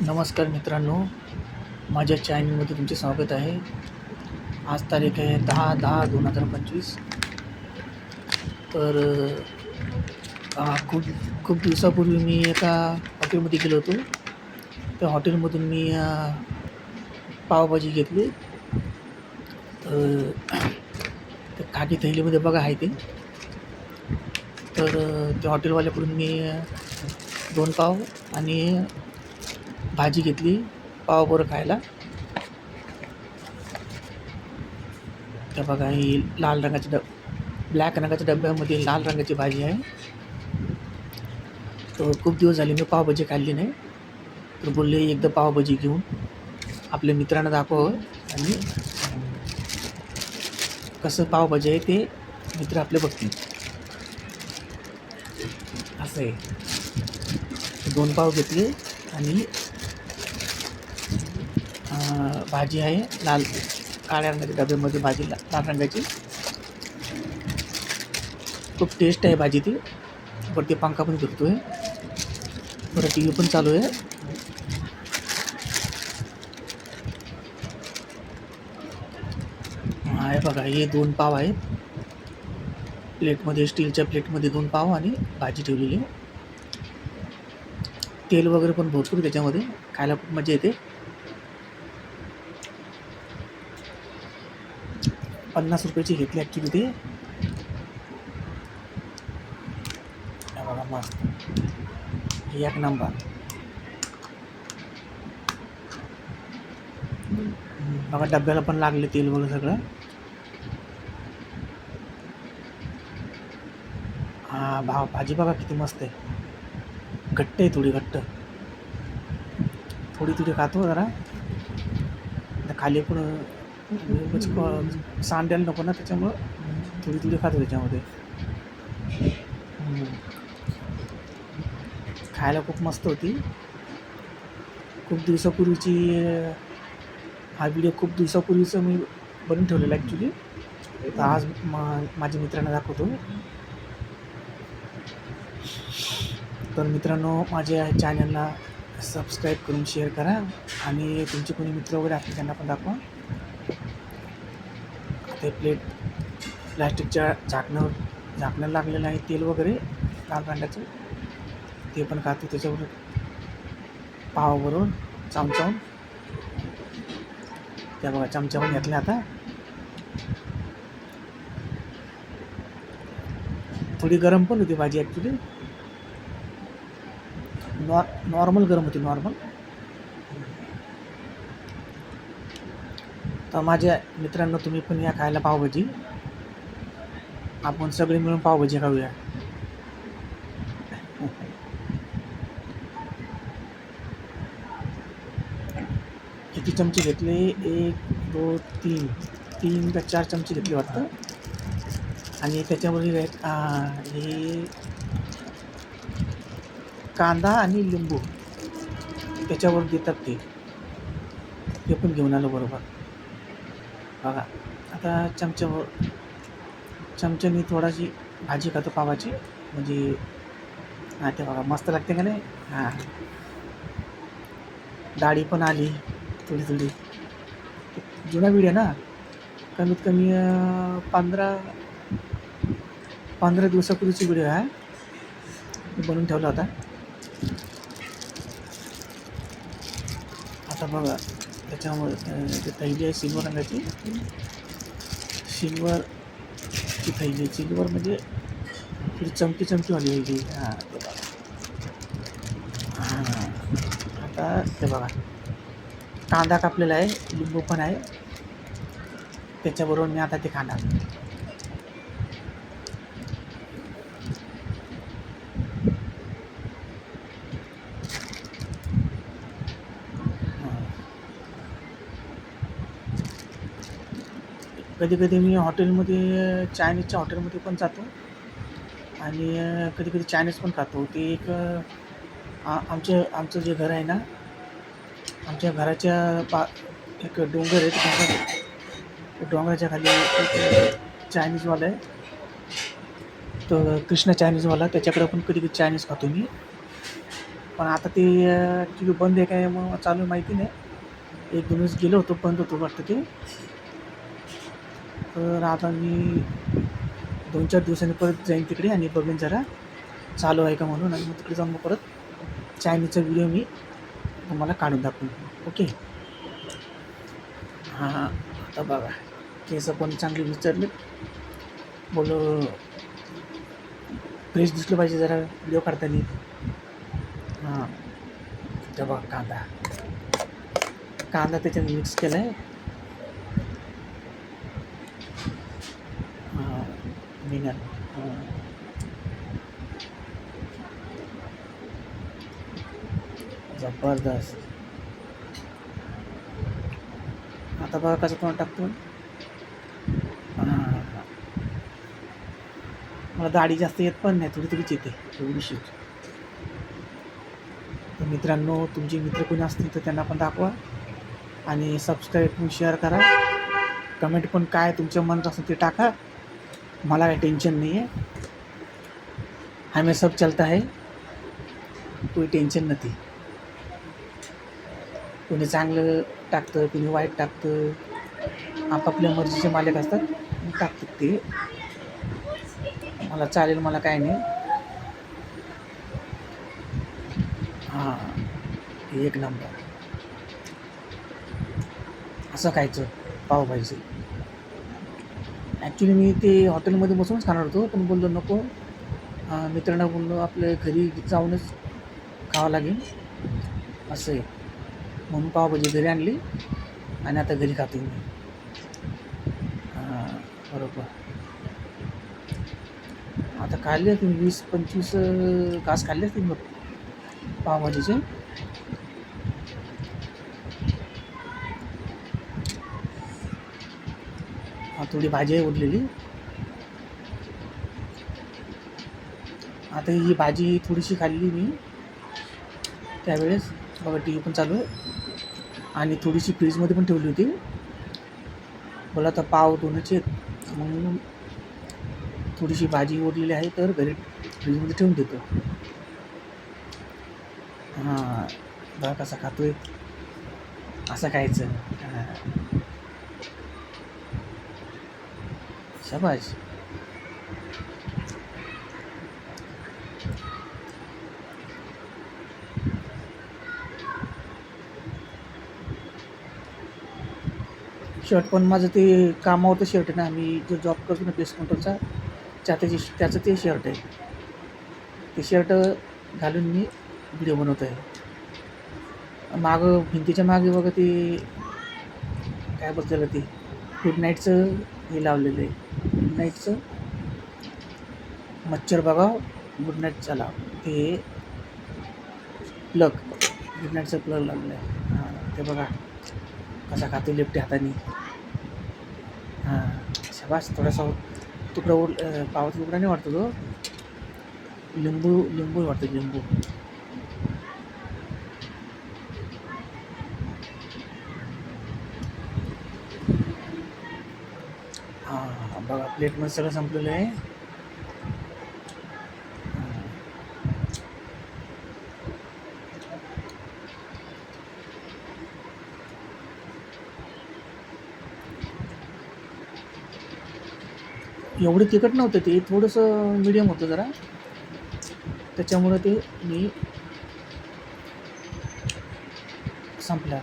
नमस्कार मित्रांनो माझ्या चॅनलमध्ये तुमचे स्वागत आहे. आज तारीख आहे दहा दहा दोन हजार पंचवीस. तर खूप खूप दिवसापूर्वी मी एका हॉटेलमध्ये गेलो होतो. त्या हॉटेलमधून मी पावभाजी घेतली. तर त्या खाकी थैलीमध्ये बघा आहे ते. तर त्या हॉटेलवाल्याकडून मी दोन पाव आणि भाजी घेतली पावाबरोबर खायला. तर बघा ही लाल रंगाच्या डब ब्लॅक रंगाच्या डब्यामध्ये लाल रंगाची भाजी आहे. तर खूप दिवस झाले मी पावभाजी खाल्ली नाही. तर बोलले एकदा पावभाजी घेऊन आपल्या मित्रांना दाखवावं आणि कसं पावभाजी आहे ते मित्र आपले बघतील. असं आहे. दोन पाव घेतले आणि भाजी आहे लाल काळ्या रंगाच्या डब्यामध्ये भाजी ला- लाल रंगाची. खूप टेस्ट आहे भाजी ती. वरती पंखा पण फिरतोय परत टी व्ही पण चालू आहे. आहे बघा हे दोन पाव आहेत. प्लेटमध्ये स्टीलच्या प्लेटमध्ये दोन पाव आणि भाजी ठेवलेली. आहे तेल वगैरे पण भरपूर त्याच्यामध्ये. खायला खूप मजा येते. पन्नास रुपयाची घेतली ॲक्च्युली ते. बघा मस्त. एक नंबर बघा डब्याला पण लागले तेल वगैरे सगळं. हा भाव भाजी बघा किती मस्त आहे. घट्ट आहे थोडी घट्ट. थोडी थोडी खातो जरा. खाली पण सांडायला नको ना त्याच्यामुळं. थोडी थोडी खातो त्याच्यामध्ये. खायला खूप मस्त होती. खूप दिवसापूर्वीची हा व्हिडिओ खूप दिवसापूर्वीचं मी बनवून ठेवलेला ॲक्च्युली तर आज मा माझ्या मित्रांना दाखवतो. तर मित्रांनो माझ्या चॅनलला सबस्क्राईब करून शेअर करा. आणि तुमचे कोणी मित्र वगैरे असतील त्यांना पण दाखवा. ते प्लेट प्लॅस्टिकच्या झाकणावर झाकण्याला लागलेलं आहे तेल वगैरे लाल रंगाचं ते पण खातो त्याच्यावर. पावाबरोबर चमचावून. त्या बघा चमचा पण घेतल्या आता. थोडी गरम पण होती भाजी ॲक्च्युली नॉ नॉर्मल गरम होती नॉर्मल तर माझ्या मित्रांनो तुम्ही पण या खायला पावभाजी. आपण सगळे मिळून पावभाजी खाऊया. किती चमचे घेतले? एक दोन तीन. तीन का चार चमचे घेतले वाटतं. आणि त्याच्यामध्ये आहेत, हे कांदा आणि लिंबू. त्याच्यावर देतात ते. ते पण घेऊन आलो बरोबर. बघा आता चमच्यावर चमच्याने थोडाशी भाजी खातो पावाची. म्हणजे हां ते बघा मस्त लागते का नाही? हां. डाळी पण आली थोडी थोडी. जुना व्हिडिओ ना? कमीत कमी पंधरा पंधरा दिवसापूर्वीची व्हिडिओ आहे. मी बनवून ठेवला होता. आता बघा. त्याच्यामुळे अं, ते थैली आहे सिल्वर रंगाची सिल्वर ती थैली आहे. सिल्वर म्हणजे थोडी चमकी चमकीवाली आहे. ती हां ते बघा. हां आता ते बघा. कांदा कापलेला आहे लिंबू पण आहे. त्याच्याबरोबर मी आता ते खाणार. कधी कधी मी हॉटेलमध्ये चायनीजच्या हॉटेलमध्ये पण जातो. आणि कधी कधी चायनीज पण खातो. ते एक आमचे आमचं जे घर आहे ना आमच्या घराच्या पा एक डोंगर आहे. डोंगर डोंगराच्या खाली एक चायनीजवाला आहे. तो कृष्ण चायनीजवाला. त्याच्याकडे पण कधी कधी चायनीज खातो मी. पण आता ते ॲक्च्युली बंद आहे काय मग चालू आहे माहिती नाही. एक दोन दिवस गेलो होतो बंद होतो वाटतं ते. तर आता मी दोन चार दिवसांनी परत जाईन तिकडे आणि बघेन जरा चालू आहे का म्हणून आणि मग तिकडे जाऊन मग परत चायनीजचा व्हिडिओ मी तुम्हाला काढून दाखवून ओके? हां हां. आता बघा. केस पण चांगले विचारले बोलो फ्रेश दिसलं पाहिजे जरा व्हिडिओ काढताना. हां. तर बघा कांदा. कांदा त्याच्यात मिक्स केला आहे हां मिनल जबरदस्त. आता बघा कसं तोंड टाकतो मला दाढी जास्त येत पण नाही थोडी थोडीच येते थोडीशी तर मित्रांनो तुमचे मित्र कोणी असतील तर त्यांना पण दाखवा. आणि सबस्क्राईब पण शेअर करा. कमेंट पण काय तुमच्या मनात असेल ते टाका. मला काही टेन्शन नहीं है हमें सब चलता है. कोई टेन्शन नाही कोणी चांगलं टाकतं कोणी वाईट टाकतं. आपापल्या मर्जीचे मालक असतात टाकतात ते. मला चालेल मला काय नाही. हां एक नंबर असं खायचं पावभाजी. ॲक्च्युली मी ते हॉटेलमध्ये बसूनच खाणार होतो पण बोललो नको. मित्रांना बोललो आपल्या घरी जाऊनच खावं लागेल. असं आहे. म्हणून पावभाजी घरी आणली आणि आता घरी खातो मी. बरोबर. आता खाल्ले तुम्ही वीस पंचवीस घास खाल्ले तुम्ही मग पावभाजीचे. थोडी भाजी आहे उरलेली. आता ही भाजी थोडीशी खाल्ली मी. त्यावेळेस बघा टी व्ही पण चालू आहे. आणि थोडीशी फ्रीजमध्ये पण ठेवली होती. बोला आता पाव दोनच आहेत. म्हणून थोडीशी भाजी उरलेली आहे तर घरी फ्रीजमध्ये ठेवून देतो. हां बघा कसा खातोय. असं खायचं हां शाबाश शर्ट पण माझं ते कामावरचं शर्ट आहे ना मी जो जॉब करतो ना पेस्ट कंट्रोलचा त्या त्याची त्याचं ते शर्ट आहे. ते शर्ट घालून मी व्हिडिओ बनवतो आहे मागं भिंतीच्या मागे बघा ते काय बसलेलं ते गुड नाईटचं हे लावलेलं आहे. गुड नाईटचं मच्छर बघा. गुड नाईटचा लाव ते प्लग गुड नाईटचं प्लग लागलं आहे हां ते बघा. कसा खातो लेफ्टी हाताने. हां शबास. थोडासा तुकडा उर पावाचा तुकडा नाही वाटतो हो. तो लिंबू लिंबू वाटतो लिंबू. बघा प्लेटमध्ये सगळं संपलेलं आहे. एवढं तिखट नव्हतं ते थोडंसं मिडियम होतं जरा. त्याच्यामुळं ते मी संपल्या